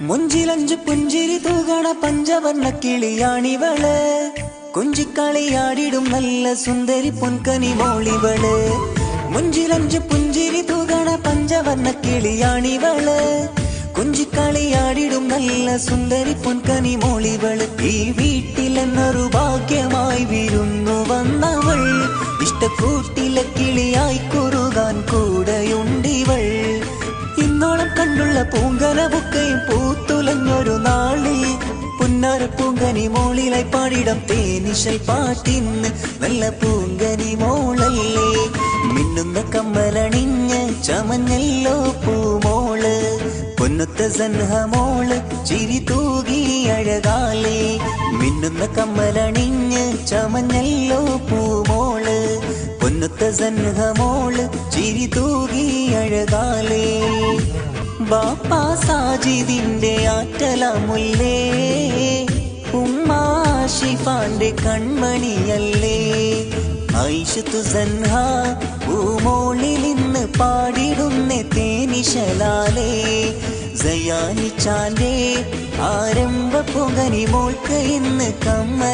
മുഞ്ചിലഞ്ചു പുഞ്ചിരി തൂകണ പഞ്ചവർണ്ണ കിളിയാണിവള് കുഞ്ചിക്കളിയാടിടും നല്ല സുന്ദരി പൊൻകനി മോളിവള് മുഞ്ചിലഞ്ചു പുഞ്ചിരി തൂകണ പഞ്ചവർണ്ണ കിളിയാണിവള് കുഞ്ചിക്കളിയാടിടും നല്ല സുന്ദരി പൊൻകനി മോളിവള് ഈ വീട്ടിലെന്നൊരു ഭാഗ്യമായി വിരുന്നു വന്നവൾ ഇഷ്ടക്കൂട്ടിലെ കണ്ടുള്ള ബുക്കയും പൂത്തുലഞ്ഞൊരു നാളി. പുന്നാര പൂങ്കനി മോളിലായി പാടിടം തേനിശൽ പാട്ടിന്ന്. നല്ല പൂങ്കനി മോളല്ലേ. മിന്നുന്ന കമ്മലണിഞ്ഞ് ചമഞ്ഞല്ലോ പൂമോൾ. പൊന്നുത്ത സൻഹമോൾ ചിരി തൂകി അഴകാലേ. മിന്നുന്ന കമ്മലണിഞ്ഞ് ചമഞ്ഞല്ലോ പൂമോൾ. പൊന്നുത്ത സൻഹമോൾ ചിരി തൂകി അഴകാലേ. ബാപ്പാ സാജിദിന്റെ ആറ്റലമുല്ലേ? ഉമ്മാ ഷിഫാന്റെ കൺമണിയല്ലേ? ഐഷത്തു സൻഹ ഭൂമോളിൽ ഇന്ന് പാടിടുന്ന തേനിശലാലേ. സയാനിച്ചാന്റെ ആരംഭ പുകനി മോൾക്ക് ഇന്ന് കമ്മലണിഞ്ഞേ